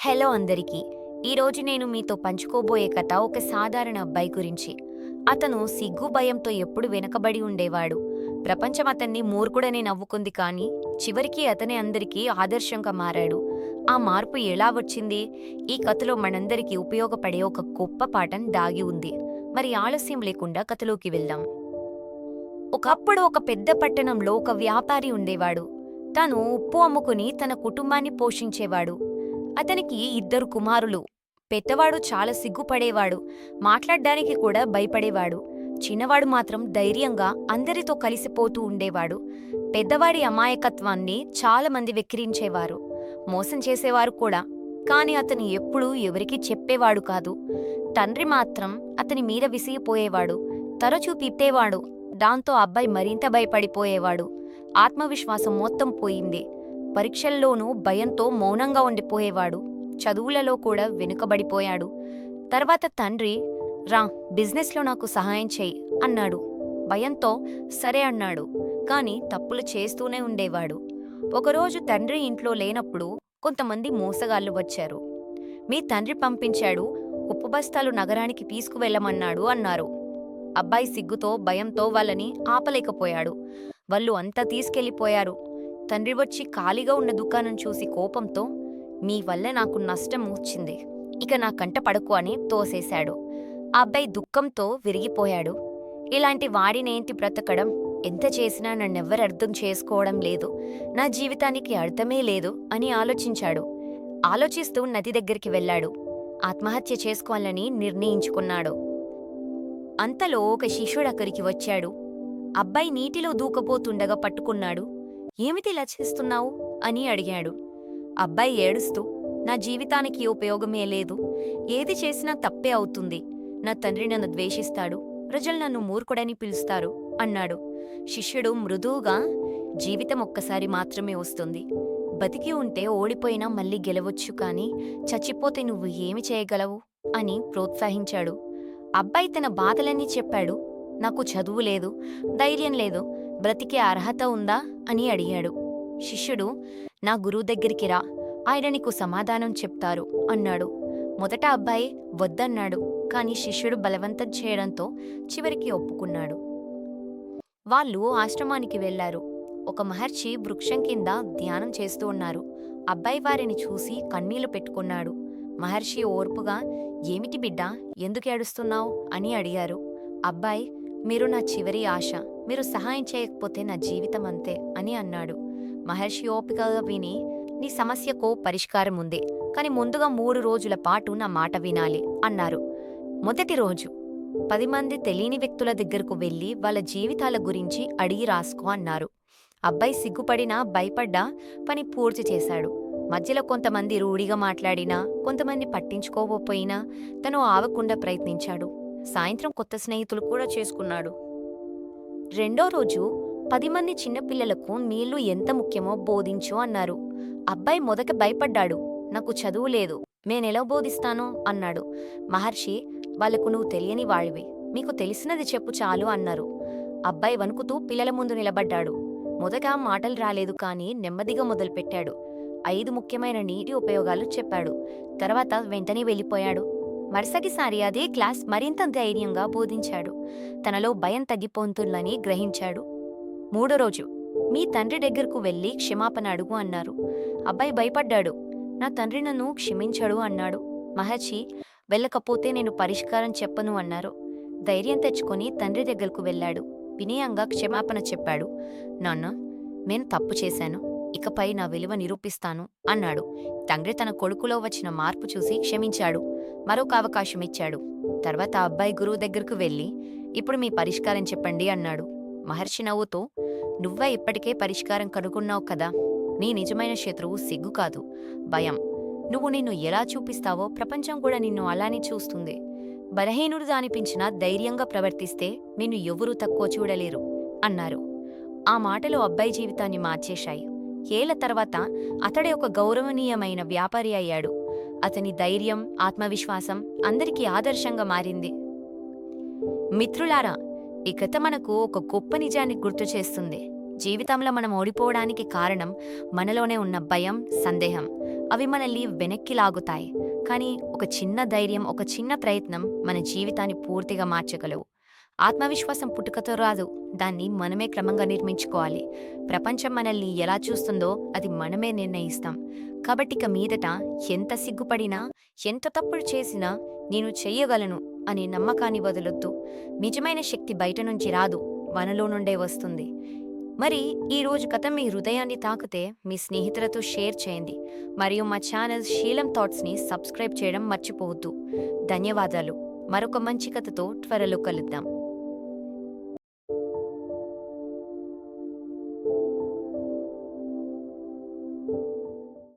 Hello అందరికీ. ఈరోజు నేను మీతో పంచుకోబోయే కథ ఒక సాధారణ అబ్బాయి గురించి. అతను సిగ్గు భయంతో ఎప్పుడు వెనకబడి ఉండేవాడు. ప్రపంచం అతన్ని మూర్ఖుడనే నవ్వుకుంది కానీ చివరికి అతనే అందరికీ ఆదర్శంగా మారాడు. ఆ మార్పు ఎలా వచ్చింది? ఈ కథలో మనందరికీ ఉపయోగపడే ఒక గొప్ప పాఠం దాగి ఉంది. మరి ఆలస్యం లేకుండా కథలోకి వెళ్దాం. ఒకప్పుడు ఒక పెద్ద పట్టణంలో ఒక వ్యాపారి ఉండేవాడు. తను ఉప్పు అమ్ముకుని తన కుటుంబాన్ని పోషించేవాడు. అతనికి ఇద్దరు కుమారులు. పెద్దవాడు చాలా సిగ్గుపడేవాడు. మాట్లాడ్డానికి కూడా భయపడేవాడు. చిన్నవాడు మాత్రం ధైర్యంగా అందరితో కలిసిపోతూ ఉండేవాడు. పెద్దవాడి అమాయకత్వాన్ని చాలామంది వెక్కిరించేవారు. మోసం చేసేవారు కూడా. కాని అతను ఎప్పుడూ ఎవరికీ చెప్పేవాడు కాదు. తండ్రి మాత్రం అతని మీద విసిగిపోయేవాడు. తరచూ తిట్టేవాడు. దాంతో అబ్బాయి మరింత భయపడిపోయేవాడు. ఆత్మవిశ్వాసం మొత్తం పోయింది. పరీక్షల్లోనూ భయంతో మౌనంగా ఉండిపోయేవాడు. చదువులలో కూడా వెనుకబడిపోయాడు. తర్వాత తండ్రి రా బిజినెస్లో నాకు సహాయం చెయ్యి అన్నాడు. భయంతో సరే అన్నాడు. కాని తప్పులు చేస్తూనే ఉండేవాడు. ఒకరోజు తండ్రి ఇంట్లో లేనప్పుడు కొంతమంది మోసగాళ్ళు వచ్చారు. మీ తండ్రి పంపించాడు ఉప్పు బస్తాలు నగరానికి తీసుకువెళ్ళమన్నాడు అన్నారు. అబ్బాయి సిగ్గుతో భయంతో వాళ్ళని ఆపలేకపోయాడు. వాళ్ళు అంతా తీసుకెళ్ళిపోయారు తండ్రి వచ్చి ఖాళీగా ఉన్న దుకాణం చూసి కోపంతో మీ వల్ల నాకు నష్టం వచ్చింది. ఇక నా కంట పడకు అని తోసేశాడు. ఆ అబ్బాయి దుఃఖంతో విరిగిపోయాడు. ఇలాంటి వాడినేంటి బ్రతకడం? ఎంత చేసినా నన్నెవ్వరు అర్థం చేసుకోవడం లేదు. నా జీవితానికి అర్థమే లేదు అని ఆలోచించాడు. ఆలోచిస్తూ నది దగ్గరికి వెళ్ళాడు. ఆత్మహత్య చేసుకోవాలని నిర్ణయించుకున్నాడు. అంతలో ఒక శిష్యుడు అక్కడికి వచ్చాడు. అబ్బాయి నీటిలో దూకపోతుండగా పట్టుకున్నాడు. ఏమిటి లచిస్తున్నావు చేస్తున్నావు? అని అడిగాడు. అబ్బాయి ఏడుస్తూ నా జీవితానికి ఉపయోగమే లేదు. ఏది చేసినా తప్పే అవుతుంది. నా తండ్రి నన్ను ద్వేషిస్తాడు. ప్రజలు నన్ను మూర్ఖుడని పిలుస్తారు అన్నాడు. శిష్యుడు మృదువుగా జీవితం ఒక్కసారి మాత్రమే వస్తుంది. బతికి ఉంటే ఓడిపోయినా మళ్ళీ గెలవచ్చు కాని చచ్చిపోతే నువ్వు ఏమి చేయగలవు? అని ప్రోత్సహించాడు. అబ్బాయి తన బాధలన్నీ చెప్పాడు. నాకు చదువు లేదు ధైర్యం లేదు. బ్రతికే అర్హత ఉందా అని అడిగాడు. శిష్యుడు నా గురువు దగ్గరికి రా ఆయన నీకు సమాధానం చెప్తారు అన్నాడు. మొదట అబ్బాయి వద్దన్నాడు కాని శిష్యుడు బలవంతం చేయడంతో చివరికి ఒప్పుకున్నాడు. వాళ్ళు ఆశ్రమానికి వెళ్ళారు ఒక మహర్షి వృక్షం కింద ధ్యానం చేస్తూ ఉన్నారు. అబ్బాయి వారిని చూసి కన్నీళ్ళు పెట్టుకున్నాడు. మహర్షి ఓర్పుగా ఏమిటి బిడ్డ ఎందుకు ఏడుస్తున్నావు? అని అడిగారు. అబ్బాయి మీరు నా చివరి ఆశ మీరు సహాయం చేయకపోతే నా జీవితం అంతే అని అన్నాడు. మహర్షి ఓపికగా విని నీ సమస్యకు పరిష్కారం ఉంది కాని ముందుగా మూడు రోజుల పాటు నా మాట వినాలి అన్నారు. మొదటి రోజు పది మంది తెలియని వ్యక్తుల దగ్గరకు వెళ్ళి వాళ్ళ జీవితాల గురించి అడిగి రాసుకో అన్నారు. అబ్బాయి సిగ్గుపడినా భయపడ్డా పని పూర్తి చేశాడు. మధ్యలో కొంతమంది రూఢిగా మాట్లాడినా కొంతమంది పట్టించుకోకపోయినా తను ఆవకుండా ప్రయత్నించాడు. సాయంత్రం కొత్త స్నేహితులు కూడా చేసుకున్నాడు. రెండో రోజు పది మంది చిన్నపిల్లలకు నీళ్ళు ఎంత ముఖ్యమో బోధించు అన్నారు. అబ్బాయి మొదట భయపడ్డాడు. నాకు చదువు లేదు. నేనెలా బోధిస్తాను? అన్నాడు. మహర్షి వాళ్ళకు నువ్వు తెలియని వాడివి మీకు తెలిసినది చెప్పు చాలు అన్నారు. అబ్బాయి వణుకుతూ పిల్లల ముందు నిలబడ్డాడు. మొదట మాటలు రాలేదు కానీ నెమ్మదిగా మొదలుపెట్టాడు. ఐదు ముఖ్యమైన నీటి ఉపయోగాలు చెప్పాడు. తర్వాత వెంటనే వెళ్ళిపోయాడు. మరుసటిసారి అదే క్లాస్ మరింత ధైర్యంగా బోధించాడు. తనలో భయం తగ్గిపోతుందని గ్రహించాడు. మూడో రోజు మీ తండ్రి దగ్గరకు వెళ్ళి క్షమాపణ అడుగు అన్నారు. అబ్బాయి భయపడ్డాడు. నా తండ్రి నన్ను క్షమించడు అన్నాడు. మహర్షి వెళ్ళకపోతే నేను పరిష్కారం చెప్పను అన్నారు. ధైర్యం తెచ్చుకొని తండ్రి దగ్గరకు వెళ్ళాడు. వినయంగా క్షమాపణ చెప్పాడు. నాన్న నేను తప్పు చేశాను. ఇకపై నా విలువ నిరూపిస్తాను అన్నాడు. తండ్రి తన కొడుకులో వచ్చిన మార్పు చూసి క్షమించాడు. మరొక అవకాశం ఇచ్చాడు. తర్వాత అబ్బాయి గురువు దగ్గరకు వెళ్ళి ఇప్పుడు మీ పరిష్కారం చెప్పండి అన్నాడు. మహర్షి నవ్వుతూ నువ్వే ఇప్పటికే పరిష్కారం కనుగొన్నావు కదా. నీ నిజమైన శత్రువు సిగ్గు కాదు. భయం. నువ్వు నిన్ను ఎలా చూపిస్తావో ప్రపంచం కూడా నిన్ను అలానే చూస్తుంది. బలహీనుడుగా అనిపించినా ధైర్యంగా ప్రవర్తిస్తే నిన్ను ఎవరూ తక్కువ చూడలేరు అన్నారు. ఆ మాటలు అబ్బాయి జీవితాన్ని మార్చేశాయి. ఏళ్ళ తర్వాత అతడే ఒక గౌరవనీయమైన వ్యాపారి అయ్యాడు. అతని ధైర్యం ఆత్మవిశ్వాసం అందరికీ ఆదర్శంగా మారింది. మిత్రులారా ఈ కథ మనకు ఒక గొప్ప నిజాన్ని గుర్తు చేస్తుంది. జీవితంలో మనం ఓడిపోవడానికి కారణం మనలోనే ఉన్న భయం సందేహం. అవి మనల్ని వెనక్కి లాగుతాయి. కానీ ఒక చిన్న ధైర్యం ఒక చిన్న ప్రయత్నం మన జీవితాన్ని పూర్తిగా మార్చగలవు. ఆత్మవిశ్వాసం పుట్టుకతో రాదు. దాన్ని మనమే క్రమంగా నిర్మించుకోవాలి. ప్రపంచం మనల్ని ఎలా చూస్తుందో అది మనమే నిర్ణయిస్తాం. కాబట్టి ఇక మీదట ఎంత సిగ్గుపడినా ఎంత తప్పులు చేసినా నేను చెయ్యగలను అనే నమ్మకాన్ని వదలొద్దు. నిజమైన శక్తి బయట నుంచి రాదు మనలో నుండే వస్తుంది. మరి ఈరోజు కథ మీ హృదయాన్ని తాకితే మీ స్నేహితులతో షేర్ చేయండి. మరియు మా ఛానల్ శీలం థాట్స్ని సబ్స్క్రైబ్ చేయడం మర్చిపోవద్దు. ధన్యవాదాలు. మరొక మంచి కథతో త్వరలో కలుద్దాం.